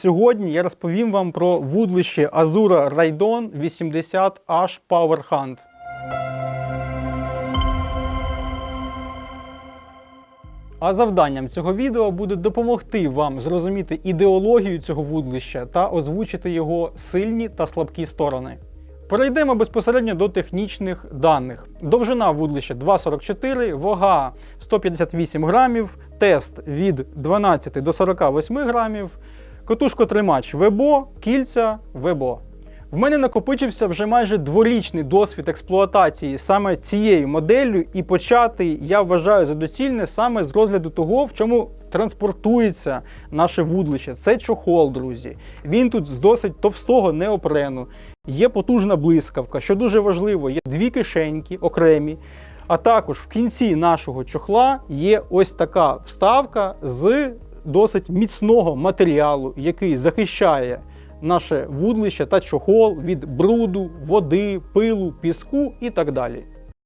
Сьогодні я розповім вам про вудлище Azura Raidon 80H Power Hunt. А завданням цього відео буде допомогти вам зрозуміти ідеологію цього вудлища та озвучити його сильні та слабкі сторони. Перейдемо безпосередньо до технічних даних. Довжина вудлища 2,44, вага 158 грамів, тест від 12 до 48 грамів, котушкотримач Вебо, кільця Вебо. В мене накопичився вже майже дворічний досвід експлуатації саме цією моделлю, і почати я вважаю за доцільне саме з розгляду того, в чому транспортується наше вудлище. Це чохол, друзі. Він тут з досить товстого неопрену. Є потужна блискавка, що дуже важливо, є дві кишеньки окремі. А також в кінці нашого чохла є ось така вставка з досить міцного матеріалу, який захищає наше вудлище та чохол від бруду, води, пилу, піску і так далі.